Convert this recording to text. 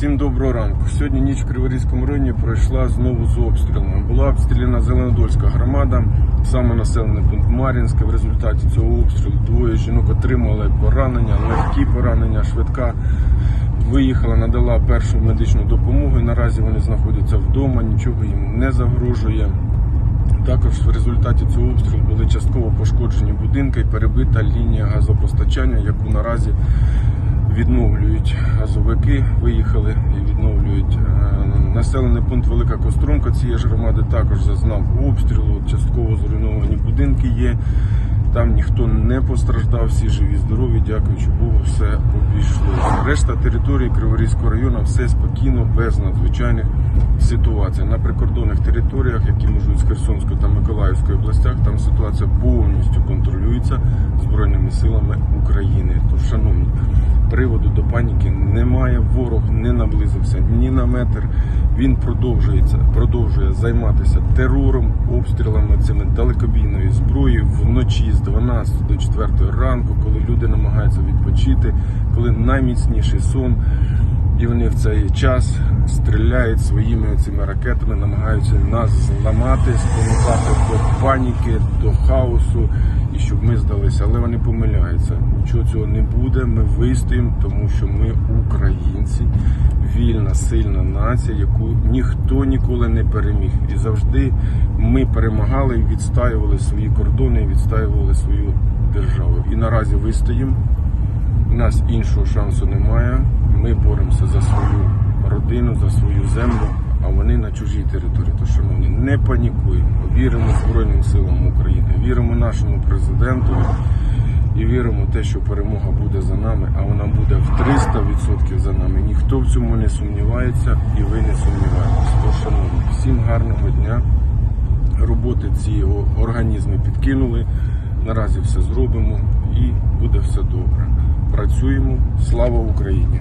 Всім доброго ранку. Сьогодні ніч в Криворізькому районі пройшла знову з обстрілами. Була обстріляна Зеленодольська громада, саме населений пункт Мар'їнське. В результаті цього обстрілу двоє жінок отримали поранення, легкі поранення, швидка виїхала, надала першу медичну допомогу. І наразі вони знаходяться вдома, нічого їм не загрожує. Також в результаті цього обстрілу були частково пошкоджені будинки і перебита лінія газопостачання, яку наразі відновлюють газовики, виїхали і відновлюють. Е, Населений пункт Велика Костромка цієї ж громади також зазнав обстрілу. Частково зруйновані будинки є. Там ніхто не постраждав, всі живі, здорові, дякуючи Богу, все обійшлося. Решта території Криворізького району все спокійно, без надзвичайних ситуацій. На прикордонних територіях, які межують з Херсонською та Миколаївською областях, там ситуація повністю контролюється Збройними силами України. Тож, шановні, приводу до паніки немає. Ворог не наблизився ні на метр. Він продовжується, продовжує займатися терором, обстрілами цими далекобійною зброєю вночі з 12 до 4 ранку, коли люди намагаються відпочити, коли найміцніший сон. І вони в цей час стріляють своїми цими ракетами, намагаються нас зламати, спонукати до паніки, до хаосу, щоб ми здалися. Але вони помиляються. Нічого цього не буде. Ми вистоїмо, тому що ми українці, вільна, сильна нація, яку ніхто ніколи не переміг. І завжди ми перемагали і відстаювали свої кордони, і відстаювали свою державу. І наразі вистоїмо. У нас іншого шансу немає. Ми боремося за свою родину, за свою землю, а вони на чужій території. То, шановні, не панікуємо. Віримо Збройним силам України, віримо нашому президенту і віримо в те, що перемога буде за нами, а вона буде в 300% за нами. Ніхто в цьому не сумнівається і ви не сумніваєтесь. То, шановні, всім гарного дня. Роботи ці організми підкинули. Наразі все зробимо і буде все добре. Працюємо. Слава Україні!